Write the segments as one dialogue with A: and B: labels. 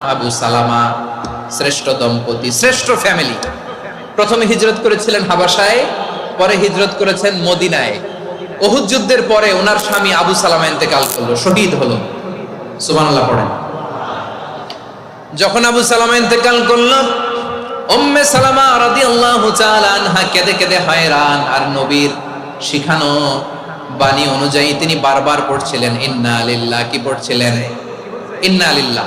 A: আবু সালামা, শ্রেষ্ঠ দম্পতি, শ্রেষ্ঠ ফ্যামিলি প্রথমে হিজরত করেছিলেন হাবাসায় পরে হিজরত করেছেন মদিনায়। ওহুদ যুদ্ধের পরে ওনার স্বামী আবু সালামা ইন্তেকাল করল, শহীদ হলো। সুবহানাল্লাহ পড়েন। যখন আবু সালামা ইন্তেকাল করল, উম্মে সালামা রাদিয়াল্লাহু তাআলা আনহা কেঁদে কেঁদে হয়রান, আর নবীর শিখানো বাণী অনুযায়ী তিনি বারবার পড়ছিলেন, ইন্না লিল্লাহ কি পড়ছিলেন? ইন্না লিল্লাহ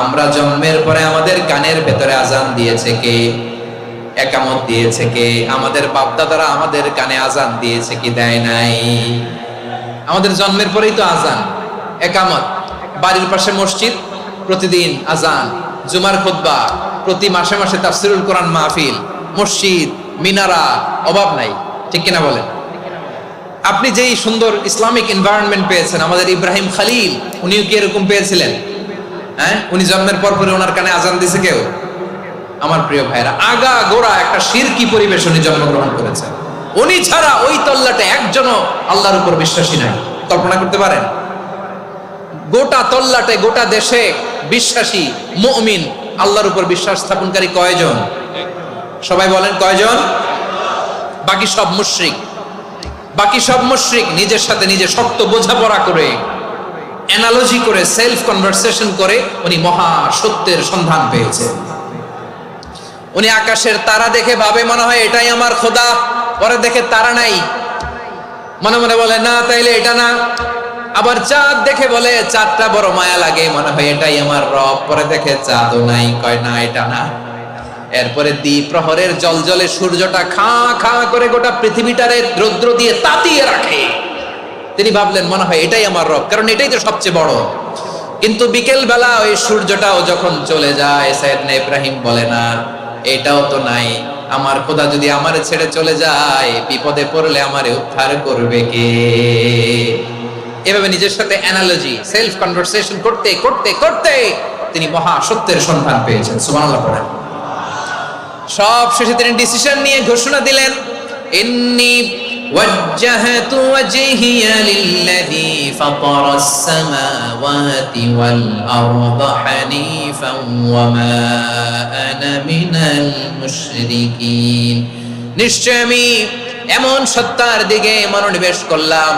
A: আমরা জন্মের পরে আমাদের কানের ভেতরে আজান দিয়েছে কে? একামত দিয়েছে কে? আমাদের বাপদাদারা আমাদের কানে আজান দিয়েছে কি দেয় নাই? আমাদের জন্মের পরেই তো আজান, একামত। বাড়ির পাশে মসজিদ, প্রতিদিন আজান। জুমার খুতবা, প্রতি মাসে মাসে তাফসিরুল কোরআন মাহফিল, মসজিদ, মিনারা, অভাব নাই। ঠিক কিনা বলেন? আপনি যেই সুন্দর ইসলামিক এনভায়রনমেন্ট পেয়েছেন, আমাদের ইব্রাহিম খালিল, উনিও কি এরকম পেয়েছিলেন? হ্যাঁ? উনি জন্মের পর পরে ওনার কানে আজান দিছে কেউ? আমার প্রিয় ভাইরা, আগা গোড়া একটা শিরকি পরিবেশ উনি জন্মগ্রহণ করেছেন। উনি ছাড়া ওই তল্লাটে একজনও আল্লাহর উপর বিশ্বাসী নাই। কল্পনা করতে পারেন? গোটা তল্লাটে, গোটা দেশে বিশ্বাসী, মুমিন, আল্লাহর উপর বিশ্বাস স্থাপনকারী কয়জন? সবাই বলেন কয়জন? বাকি সব মুশরিক। বাকি সব মুশরিক নিজের সাথে নিজে শক্ত বোঝাপড়া করে অ্যানালজি করে সেলফ কনভারসেশন করে উনি মহা সত্যের সন্ধান পেয়েছে। উনি আকাশের তারা দেখে ভাবে মনে হয় এটাই আমার খোদা, পরে দেখে তারা নাই। মনে মনে বলে, না, তাইলে এটা না। আবার চাঁদ দেখে বলে, চাঁদটা বড় মায়া লাগে, মনে হয় এটাই আমার রব। পরে দেখে চাঁদও নাই, কয়, না, এটা না। এরপরে দ্বীপ প্রহরের জল জলে সূর্যটা খা খা করে গোটা পৃথিবীটারে রৌদ্র দিয়ে তাতিয়ে রাখে। তিনি ভাবলেন, মনে হয় এটাই আমার রব, কারণ এটাই তো সবচেয়ে বড়। কিন্তু বিকেল বেলা ওই সূর্যটাও যখন চলে যায় সাইদনা ইব্রাহিম বলে, না, এটাও তো নাই। আমার খোদা যদি আমারে ছেড়ে চলে যায়, বিপদে পড়লে আমারে উদ্ধার করবে কে? এভাবে নিজের সাথে অ্যানালজি সেলফ কনভারসেশন করতে করতে করতে তিনি মহা সত্যের সন্ধান পেয়েছেন। সুবহানাল্লাহ পড়েন। সব শেষে তিনি ডিসিশন নিয়ে ঘোষণা দিলেন, ইন্নি وجهت وجهي للذي فطر السماوات والأرض حنيفا وما أنا من المشركين নিশ্চয় আমি এমন সত্তার দিকে মনোনিবেশ করলাম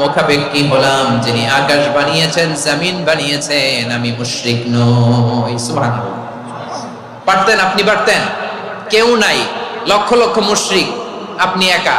A: মুখাপেক্ষী হলাম যিনি আকাশ বানিয়েছেন জমিন বানিয়েছেন আমি মুশরিক নই সুবহানাল্লাহ পারতেন আপনি পারতেন কেউ নাই লক্ষ লক্ষ মুশরিক আপনি একা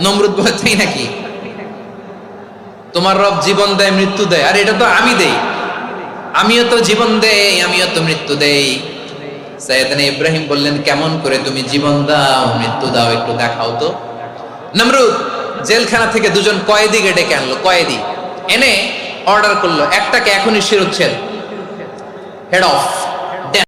A: নমরুদ বলে, তাই নাকি? তোমার রব জীবন দেয়, মৃত্যু দেয়। আর, এটা তো আমি দেই। আমিও তো জীবন দেই, আমিও তো মৃত্যু দেই। সৈয়দনা ইব্রাহিম বললেন, কেমন করে তুমি জীবন দাও, মৃত্যু দাও, একটু দেখাও তো। নমরুদ জেলখানা থেকে দুজন কয়েদিকে ডেকে আনলো, কয়েদি। এনে অর্ডার করল, একটাকে এখনই শিরোচ্ছেদ। Head of